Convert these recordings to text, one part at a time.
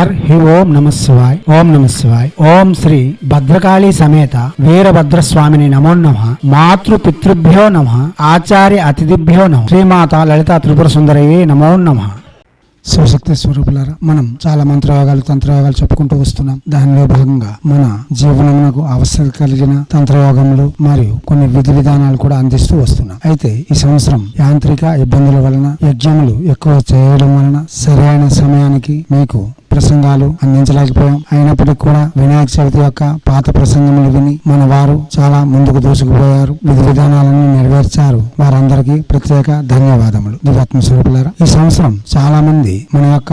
Her హి ఓం నమ శివాయ్ ఓం నమ శివాయ్. ఓం శ్రీ భద్రకాళి సమేత వీరభద్ర స్వామిని నమో నమ. మాతృ పితృభ్యో నమ. ఆచార్య అతిథిభ్యో నమ. శ్రీమాత లలిత త్రిపుర సుందరయ్యే నమో నమ. శివశక్తి స్వరూపులారా మనం చాలా మంత్రయోగాలు తంత్రయోగాలు చెప్పుకుంటూ వస్తున్నాం. దానిలో భాగంగా మన జీవనమునకు అవసరం కలిగిన తంత్రయోగములు మరియు కొన్ని విధి విధానాలు కూడా అందిస్తూ వస్తున్నాం. అయితే ఈ సంవత్సరం యాంత్రిక ఇబ్బందుల వలన యజ్ఞములు ఎక్కువ చేయడం వలన సరైన సమయానికి మీకు ప్రసంగాలు అందించలేకపోయాం. అయినప్పటికీ కూడా వినాయక చవితి యొక్క పాత ప్రసంగములు విని మన వారు చాలా ముందుకు దూసుకుపోయారు. విధి విధానాలను నెరవేర్చారు. వారందరికీ ప్రత్యేక ధన్యవాదములు. దివాత్మ స్వరూపులారా ఈ సంవత్సరం చాలా మంది మన యొక్క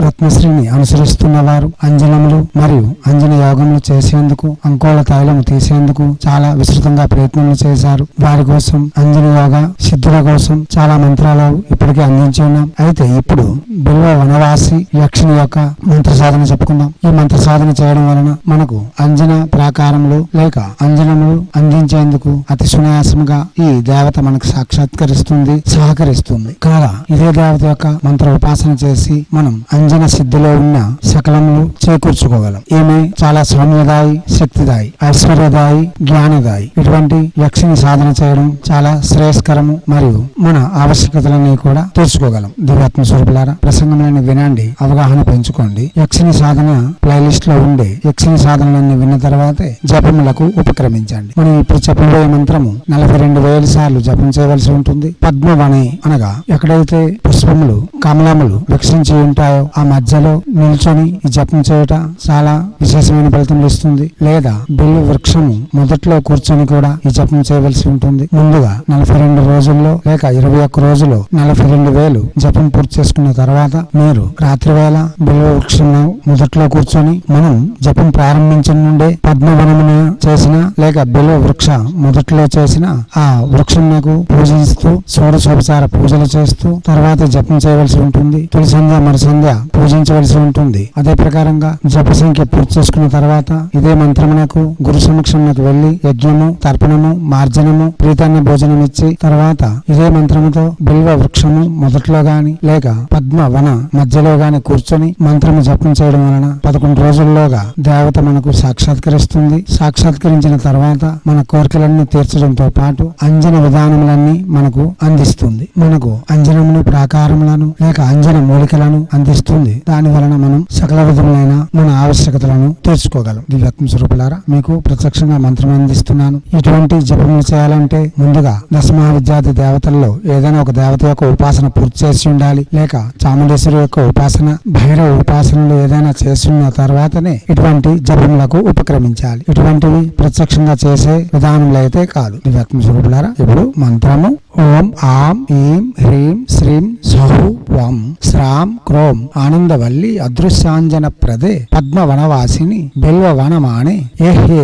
రత్నశ్రీని అనుసరిస్తున్న వారు అంజనములు మరియు అంజన యోగములు చేసేందుకు అంకోళ తైలము తీసేందుకు చాలా విస్తృతంగా ప్రయత్నములు చేశారు. వారి కోసం అంజన యోగ సిద్ధుల కోసం చాలా మంత్రాలు ఇప్పటికే అందించి ఉన్నాం. అయితే ఇప్పుడు బిల్వ వనవాసి యక్షుని యొక్క మంత్ర సాధన చెప్పుకుందాం. ఈ మంత్ర సాధన చేయడం వలన మనకు అంజన ప్రాకారములు లేక అంజనములు అందించేందుకు అతి సునాయాసముగా ఈ దేవత మనకు సాక్షాత్కరిస్తుంది సహకరిస్తుంది. కాగా ఇదే దేవత యొక్క మంత్ర ఉపాసన చేసి మనం అంజన సిద్ధిలో ఉన్న సకలములు చేకూర్చుకోగలం. ఈమె చాలా సౌమ్యదాయి శక్తిదాయి ఐశ్వర్యదాయి జ్ఞానదాయి. ఇటువంటి యక్షిని సాధన చేయడం చాలా శ్రేయస్కరము మరియు మన ఆవశ్యకతలన్నీ కూడా తీర్చుకోగలం. దివ్యాత్మ స్వరూపులారా ప్రసంగంలోని వినండి అవగాహన పెంచుకోండి. యక్షిని సాధన ప్లేలిస్ట్లో ఉండే యక్షిణ సాధనలన్నీ విన్న తర్వాతే జపములకు ఉపక్రమించండి. మనం ఇప్పుడు చెప్పబోయే మంత్రము నలభై రెండు వేల సార్లు జపం చేయవలసి ఉంటుంది. పద్మవని అనగా ఎక్కడైతే పుష్పములు కమలములు వికసించి ఉంటాయో ఆ మధ్యలో నిల్చొని ఈ జపం చేయట చాలా విశేషమైన ఫలితములు ఇస్తుంది. లేదా బిల్లు వృక్షము మొదట్లో కూర్చొని కూడా ఈ జపం చేయవలసి ఉంటుంది. ముందుగా నలభై రెండు రోజుల్లో లేక ఇరవై ఒక్క రోజులో నలభై రెండు వేలు జపం పూర్తి చేసుకున్న తర్వాత మీరు రాత్రి వేళ బిల్వ వృక్షంలో మొదట్లో కూర్చొని మనం జపం ప్రారంభించిన నుండే పద్మవనమున చేసిన లేక బిల్వ వృక్ష మొదట్లో చేసిన ఆ వృక్షం నాకు పూజిస్తూ షోడశోపచార పూజలు చేస్తూ తర్వాత జపం చేయవలసి ఉంటుంది. తొలి సంధ్య పూజించవలసి ఉంటుంది. అదే ప్రకారంగా జప సంఖ్య పూర్తి చేసుకున్న తర్వాత ఇదే మంత్రమునకు గురు సమక్షంలోకి వెళ్ళి యజ్ఞము తర్పణము మార్జనము ప్రీతాన్న భోజనం ఇచ్చి తర్వాత ఇదే మంత్రముతో బిల్వ వృక్షము మొదట్లో గాని లేక పద్మ వన మధ్యలో గాని కూర్చొని మంత్రము జపం చేయడం వలన పదకొండు రోజుల్లోగా దేవత మనకు సాక్షాత్కరిస్తుంది. సాక్షాత్కరించిన తర్వాత మన కోరికలన్నీ తీర్చడంతో పాటు అంజన విధానములన్నీ మనకు అందిస్తుంది. మనకు అంజనమును ప్రాకారములను లేక అంజన మూలికలను అందిస్తుంది. దాని వలన మనం సకల విధములైన మన ఆవశ్యకతలను తీర్చుకోగలం. దివ్యాత్మ స్వరూపులారా మీకు ప్రత్యక్షంగా మంత్రం అందిస్తున్నాను. ఇటువంటి జపములు చేయాలంటే ముందుగా దశమహా విద్యార్థి దేవతల్లో ఏదైనా ఒక దేవత యొక్క ఉపాసన పూర్తి చేసి ఉండాలి. లేక చాముండేశ్వరి యొక్క ఉపాసన భైరవ ఉపాసనలు ఏదైనా చేస్తున్న తర్వాతనే ఇటువంటి జపములకు ఉపక్రమించాలి. ఇటువంటివి ప్రత్యక్షంగా చేసే విధానములు అయితే కాదు. దివ్యాత్మ స్వరూపులారా ఇప్పుడు మంత్రము ఓం ఆం ఈం హ్రీం శ్రీం సహు వం శ్రాం క్రోం ఆనందవల్లి అదృశ్యాంజన ప్రదే పద్మవనవాసిని వనవాసిని బిల్వ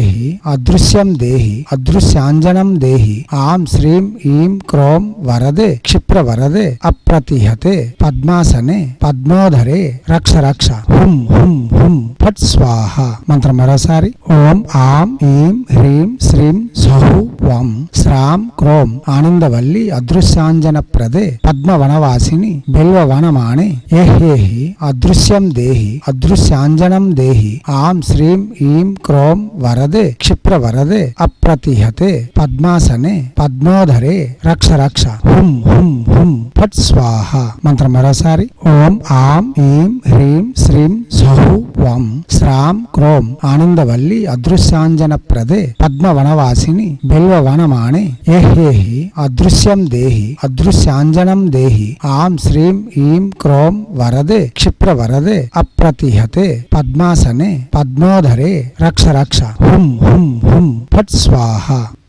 అదృశ్యం దేహి అదృశ్యాంజనం దేహి ఆం శ్రీం ఈం క్రోం వరదే క్షిప్ర వరదే అప్రతిహతే పద్మాసనే పద్మోధరే రక్ష రక్ష హుం హుం హుం ఫట్ స్వాహ మంత్రం మరోసారి ఓం ఆం ఈం హ్రీం శ్రీం సహు వం శ్రాం క్రోం ఆనందవల్లి అదృశ్యాంజన ప్రదే పద్మవనవాసిని బిల్వ వనమాణే ఏహేహి అదృశ్యం దేహి అదృశ్యాంజనం దేహి ఆం శ్రీం ఈం క్రోం వరదే క్షిప్ర వరదే అప్రతిహతే పద్మాసనే పద్మోధరే రక్ష రక్ష హుం హుం హుం ఫట్ స్వాహ మంత్రం మరోసారి ఓం ఆం ఈం హ్రీం శ్రీం సహు వం శ్రాం క్రోం ఆనందవల్లి అదృశ్యాంజన ప్రదే పద్మవనవాసిని బిల్వ వనమాణి ఏహేహి అదృశ్యం దేహి అదృశ్యాంజనం దేహి ఆం శ్రీం ఈం క్రోం వరదే క్షిప్ర వరదే అప్రతిహతే పద్మాసనే పద్మోధరే రక్ష రక్ష హుం హుం హుం ఫట్ స్వాహ.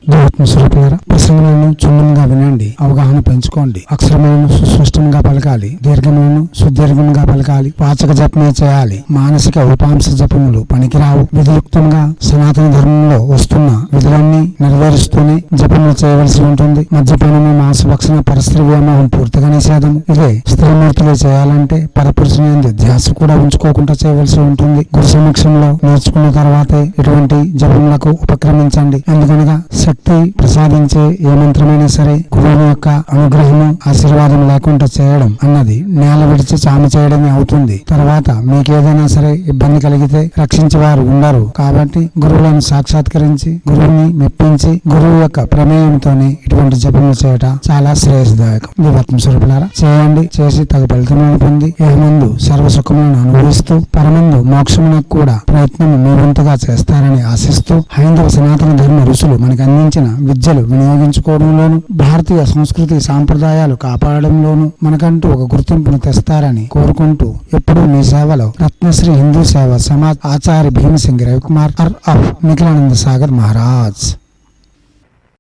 దేవత్మ స్వరూపులారా ప్రసంగములను చుండంగా వినండి అవగాహన పెంచుకోండి అక్షరములను సుస్పష్టంగా పలకాలి దీర్ఘములను సుదీర్ఘంగా పలకాలి వాచక జపమే చేయాలి మానసిక ఉపాంశ జపములు పనికిరావు విధియుక్తంగా సనాతన ధర్మంలో వస్తున్న విధులన్నీ నెరవేరుస్తూనే జపములు చేయవలసి ఉంటుంది. మద్యపానము మాంసభక్షణ పరస్త్రీ వ్యామోహం పూర్తిగా నిషేధం ఇదే స్త్రీమూర్తులు చేయాలంటే పరపురుషుని ఆశ కూడా ఉంచుకోకుండా చేయవలసి ఉంటుంది. గురు సమక్షంలో నేర్చుకున్న తర్వాతే ఇటువంటి జపములకు ఉపక్రమించండి. ఎందుకనగా శక్తి ప్రసాదించే ఏ మంత్రమైనా సరే గురువు యొక్క అనుగ్రహము ఆశీర్వాదం లేకుండా చేయడం అన్నది నేల విడిచి చామ చేయడమే అవుతుంది. తర్వాత మీకేదైనా సరే ఇబ్బంది కలిగితే రక్షించేవారు ఉండరు. కాబట్టి గురువులను సాక్షాత్కరించి గురువుని మెప్పించి గురువు యొక్క ప్రమేయంతోనే ఇటువంటి జపములు చేయట చాలా శ్రేయస్దాయకం. దివాత్మ స్వరూపులారా చేయండి. చేసి తగు ఫలితములను పొంది ముందు సర్వసుఖ సుఖములను అనుభవిస్తూ పరమందు మోక్షమునకు కూడా ప్రయత్నం మీ వంతుగా చేస్తారని ఆశిస్తూ హైందవ సనాతన ధర్మ ఋషులు మనకు అందించిన విద్యలు వినియోగించుకోవడంలోను భారతీయ సంస్కృతి సాంప్రదాయాలు కాపాడడంలోను మనకంటూ ఒక గుర్తింపును తెస్తారని కోరుకుంటూ ఎప్పుడూ మీ సేవలో రత్నశ్రీ హిందూ సేవ సమాజ్ ఆచార్య భీమసింగ్ రవికుమార్ ఆర్. ఆఫ్ నిఖిలానంద సాగర్ మహారాజ్.